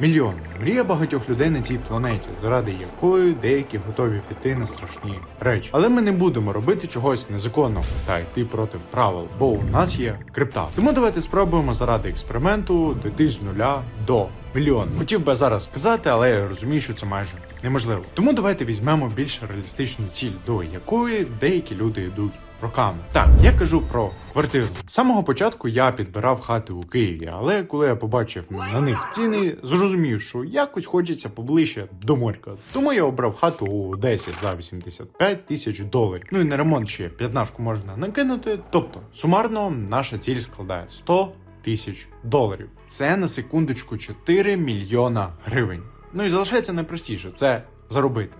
Мільйон. Мрія багатьох людей на цій планеті, заради якої деякі готові піти на страшні речі. Але ми не будемо робити чогось незаконного та йти проти правил, бо у нас є крипта. Тому давайте спробуємо заради експерименту дойти з нуля до мільйона. Хотів би зараз сказати, але я розумію, що це майже неможливо. Тому давайте візьмемо більш реалістичну ціль, до якої деякі люди йдуть роками. Так, я кажу про квартиру. З самого початку я підбирав хати у Києві, але коли я побачив на них ціни, зрозумів, що якось хочеться поближче до морька. Тому я обрав хату у Одесі за 85 тисяч доларів. Ну і на ремонт ще 15 можна накинути. Тобто, сумарно наша ціль складає 100 тисяч доларів. Це на секундочку 4 мільйона гривень. Ну і залишається найпростіше це заробити.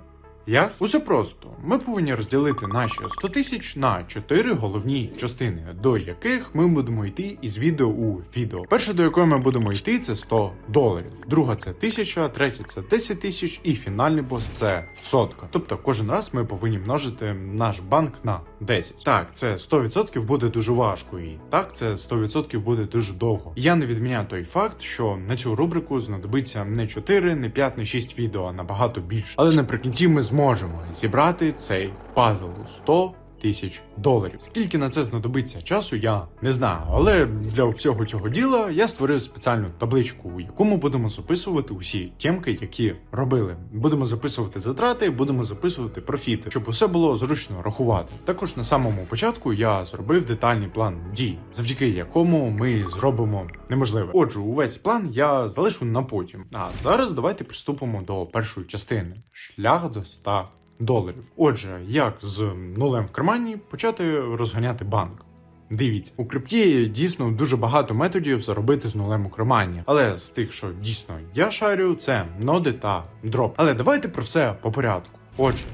Як? Усе просто. Ми повинні розділити наші 100 тисяч на 4 головні частини, до яких ми будемо йти із відео у відео. Перша, до якої ми будемо йти, це 100 доларів. Друга це 1000, третя це 10 тисяч, і фінальний бос це сотка. Тобто кожен раз ми повинні множити наш банк на 10. Так, це 100% буде дуже важко, і так це 100% буде дуже довго. Я не відміняю той факт, що на цю рубрику знадобиться не 4, не 5, не 6 відео, а набагато більше. Але наприкінці ми зможемо зібрати цей пазл у 100 тисяч доларів. Скільки на це знадобиться часу, я не знаю. Але для всього цього діла я створив спеціальну табличку, у яку ми будемо записувати усі тємки, які робили. Будемо записувати затрати, будемо записувати профіти, щоб усе було зручно рахувати. Також на самому початку я зробив детальний план дій, завдяки якому ми зробимо неможливе. Отже, увесь план я залишу на потім. А зараз давайте приступимо до першої частини: шлях до 100 доларів. Отже, як з нулем в кармані почати розганяти банк. Дивіться, у крипті дійсно дуже багато методів заробити з нулем у кармані. Але з тих, що дійсно я шарю, це ноди та дроп. Але давайте про все по порядку. Отже.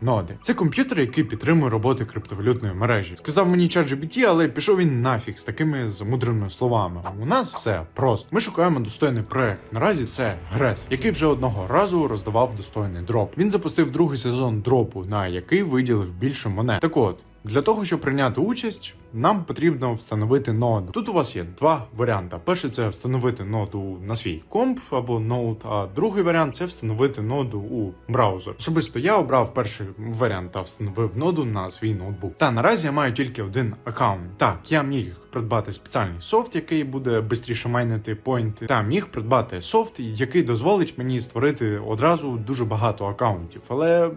Ноди це комп'ютер, який підтримує роботи криптовалютної мережі. Сказав мені ChatGPT, але пішов він нафіг з такими замудреними словами. У нас все просто. Ми шукаємо достойний проект. Наразі це Грес, який вже одного разу роздавав достойний дроп. Він запустив другий сезон дропу, на який виділив більше монет. Так от. Для того, щоб прийняти участь, нам потрібно встановити ноду. Тут у вас є два варіанти. Перший це встановити ноду на свій комп або ноут, а другий варіант це встановити ноду у браузер. Особисто я обрав перший варіант та встановив ноду на свій ноутбук. Та наразі я маю тільки один аккаунт. Так, я міг придбати спеціальний софт, який буде швидше майнити поінти, та міг придбати софт, який дозволить мені створити одразу дуже багато аккаунтів. Але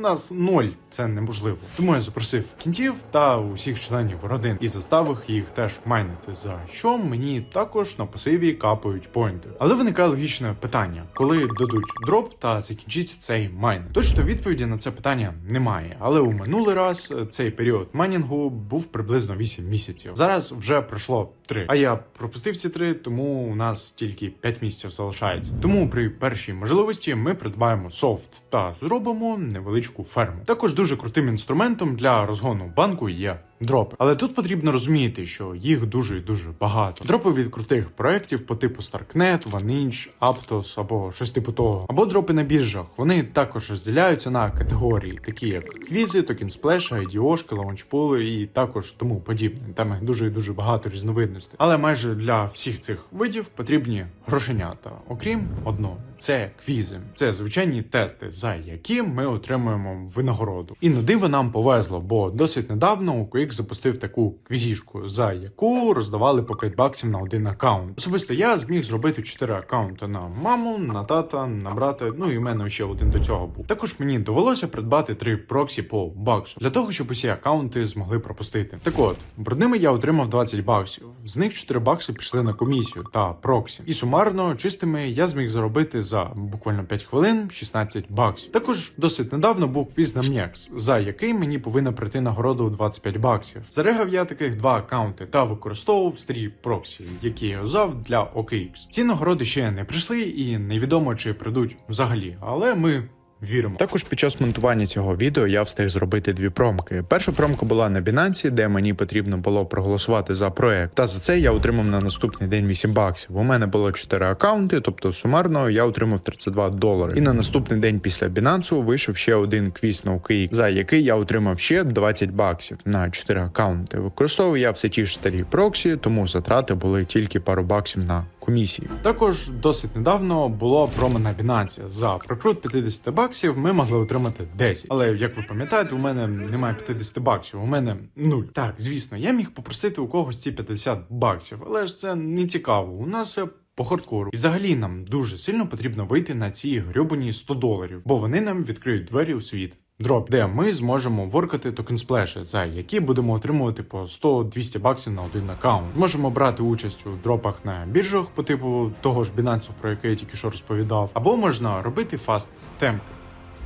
нас ноль це неможливо. Тому я запросив кінтів та усіх членів родин і заставив їх теж майнити. За що мені також на пасиві капають поінти. Але виникає логічне питання: коли дадуть дроп та закінчиться цей майн? Точно відповіді на це питання немає. Але у минулий раз цей період майнінгу був приблизно 8 місяців. Зараз вже пройшло 3. А я пропустив ці три, тому у нас тільки 5 місяців залишається. Тому при першій можливості ми придбаємо софт та зробимо невеличку ферму. Також дуже крутим інструментом для розгону банку є. Дропи, але тут потрібно розуміти, що їх дуже і дуже багато. Дропи від крутих проєктів по типу Starknet, OneInch, Aptos або щось типу того, або дропи на біржах. Вони також розділяються на категорії, такі як квізи, токен сплеша, IDO-шки, лаунчпули і також тому подібне. Там їх дуже і дуже багато різновидностей. Але майже для всіх цих видів потрібні грошенята, окрім одного. Це квізи, це звичайні тести, за які ми отримуємо винагороду. І на диво нам повезло, бо досить недавно у Quick запустив таку квізішку, за яку роздавали по 5 баксів на один аккаунт. Особисто я зміг зробити 4 аккаунти на маму, на тата, на брата. Ну і в мене ще один до цього був. Також мені довелося придбати 3 проксі по баксу для того, щоб усі аккаунти змогли пропустити. Так от, брудними я отримав 20 баксів. З них 4 бакси пішли на комісію та проксі. І сумарно чистими я зміг заробити за буквально 5 хвилин 16 баксів. Також досить недавно був квіз на М'єкс, за який мені повинна прийти нагорода у 25 баксів. Зарегав я таких два аккаунти та використовував старі проксі, які я взяв для OKX. Ці нагороди ще не прийшли і невідомо чи прийдуть взагалі, але ми. Віримо. Також під час монтування цього відео я встиг зробити дві промки. Перша промка була на Binance, де мені потрібно було проголосувати за проект. Та за це я отримав на наступний день 8 баксів. У мене було 4 аккаунти, тобто сумарно я отримав 32 долари. І на наступний день після Binance вийшов ще один квіз на OKX, за який я отримав ще 20 баксів на 4 аккаунти. Використовую я все ті ж старі проксі, тому затрати були тільки пару баксів на комісії. Також досить недавно було промо на Binance. За прокрут 50 баксів ми могли отримати 10. Але як ви пам'ятаєте, у мене немає 50 баксів, у мене нуль. Так, звісно, я міг попросити у когось ці 50 баксів, але ж це не цікаво. У нас по хардкору. І взагалі нам дуже сильно потрібно вийти на ці грьобані 100 доларів, бо вони нам відкриють двері у світ. Дроп, де ми зможемо воркати токен сплеші, за які будемо отримувати по 100-200 баксів на один аккаунт. Зможемо брати участь у дропах на біржах по типу того ж Binance, про який я тільки що розповідав, або можна робити фаст темп.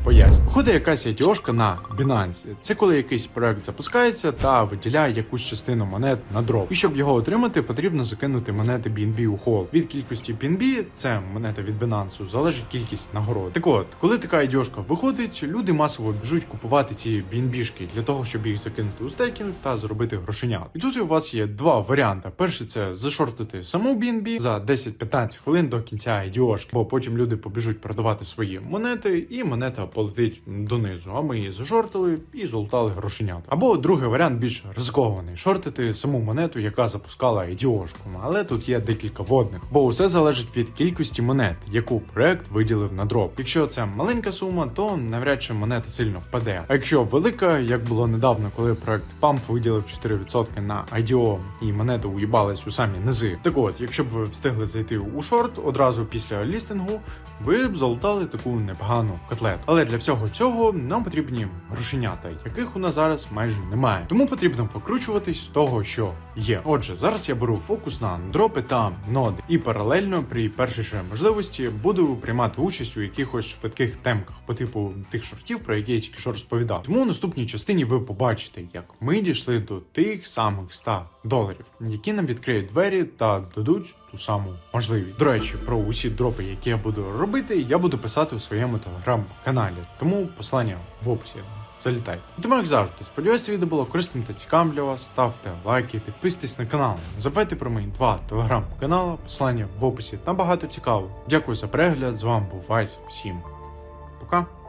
Поясню. Входить якась ITO-шка на Binance. Це коли якийсь проект запускається та виділяє якусь частину монет на дроп. І щоб його отримати, потрібно закинути монети BNB у хол. Від кількості BNB, це монета від Binance, залежить кількість нагород. Так от, коли така ITO-шка виходить, люди масово біжуть купувати ці BNB-шки для того, щоб їх закинути у стейкінг та зробити грошенят. І тут у вас є два варіанти. Перший це зашортити саму BNB за 10-15 хвилин до кінця IDO-шки, бо потім люди побіжуть продавати свої монети, і монета полетить донизу. А ми її зашортили і золотали грошенят. Або другий варіант більш ризикований шортити саму монету, яка запускала IDO-шку. Але тут є декілька водних, бо усе залежить від кількості монет, яку проект виділив на дроп. Якщо це маленька сума, то навряд чи монета сильно впаде. А якщо велика, як було недавно, коли проект Pump виділив 4% на IDO і монета уїбалась у самі низи. Так от, якщо б ви встигли зайти у шорт одразу після лістингу, ви б залутали таку непогану котлету. Але для всього цього нам потрібні грошенята, яких у нас зараз майже немає. Тому потрібно викручуватись з того, що є. Отже, зараз я беру фокус на дропи та ноди, і паралельно при першій же можливості буду приймати участь у якихось швидких темках по типу тих шортів, про які я тільки що розповідав. Тому у наступній частині ви побачите, як ми дійшли до тих самих 100 доларів, які нам відкриють двері та дадуть ту саму можливість. До речі, про усі дропи, які я буду робити, я буду писати у своєму телеграм-каналі. Тому посилання в описі. Залітайте. Тому, як завжди, сподіваюся, відео було корисним та цікавим для вас. Ставте лайки, підписуйтесь на канал. Не забувайте про мої два телеграм-канали, посилання в описі. Там багато цікавого. Дякую за перегляд. З вами був Вайс. Всім пока.